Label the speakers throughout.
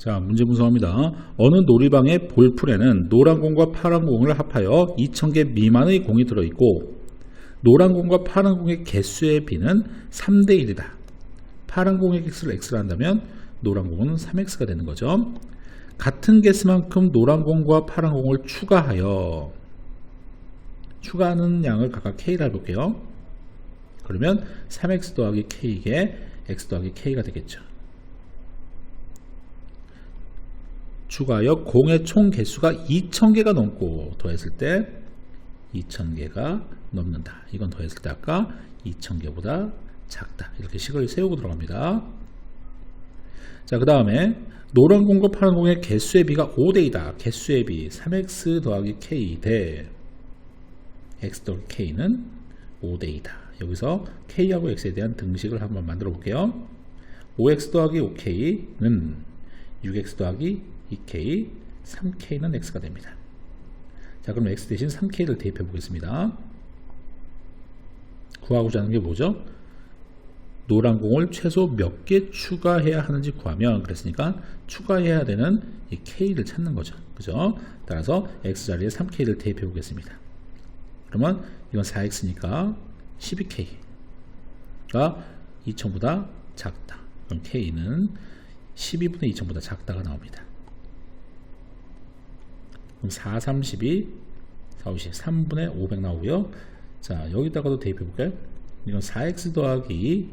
Speaker 1: 자, 문제 분석합니다. 어느 놀이방의 볼풀에는 노란 공과 파란 공을 합하여 2000개 미만의 공이 들어있고 노란 공과 파란 공의 개수의 비는 3대 1이다. 파란 공의 개수를 x로 한다면 노란 공은 3x가 되는 거죠. 같은 개수만큼 노란 공과 파란 공을 추가하여 추가하는 양을 각각 k를 해볼게요. 그러면 3x 더하기 k에 x 더하기 k가 되겠죠. 추가하여 공의 총 개수가 2000개가 넘고 더했을 때 2000개가 넘는다. 이건 더했을 때 아까 2000개보다 작다. 이렇게 식을 세우고 들어갑니다. 자, 그 다음에 노란 공과 파란 공의 개수의 비가 5대이다. 개수의 비 3x 더하기 k 대 x 더하기 k는 5대이다. 여기서 k하고 x에 대한 등식을 한번 만들어 볼게요. 5x 더하기 5k는 6x 더하기 2k, 3k는 x가 됩니다. 자, 그럼 x 대신 3k를 대입해 보겠습니다. 구하고자 하는 게 뭐죠? 노란 공을 최소 몇 개 추가해야 하는지 구하면 그랬으니까 추가해야 되는 이 k를 찾는 거죠. 그죠? 따라서 x 자리에 3k를 대입해 보겠습니다. 그러면 이건 4x니까 12k가 2000보다 작다. 그럼 k는 12분의 2000보다 작다가 나옵니다. 그럼 4, 32, 4, 50, 3분의 500 나오고요. 자, 여기다가도 대입해 볼까요? 이건 4x 더하기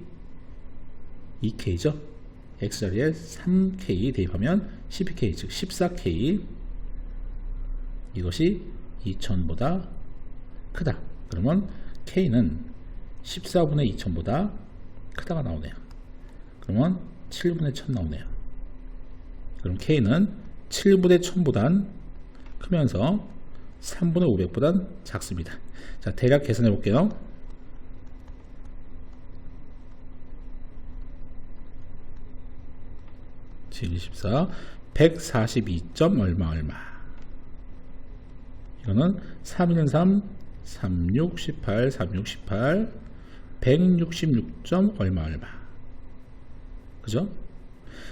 Speaker 1: 2k죠. x자리에 3k 대입하면 12k, 즉 14k 이것이 2000보다 크다. 그러면 k는 14분의 2000보다 크다가 나오네요. 그러면 7분의 1000 나오네요. 그럼 k는 7분의 1000보단 크면서 3분의 500보단 작습니다. 자, 대략 계산해 볼게요. (724) 142점 얼마 얼마 이거는 3인 3 36 18 36 18 166점 얼마 얼마 그죠?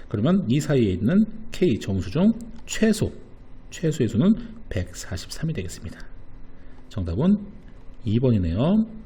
Speaker 1: 그러면 이 사이에 있는 K 정수 중 최소 최소의 수는 143이 되겠습니다. 정답은 2번이네요.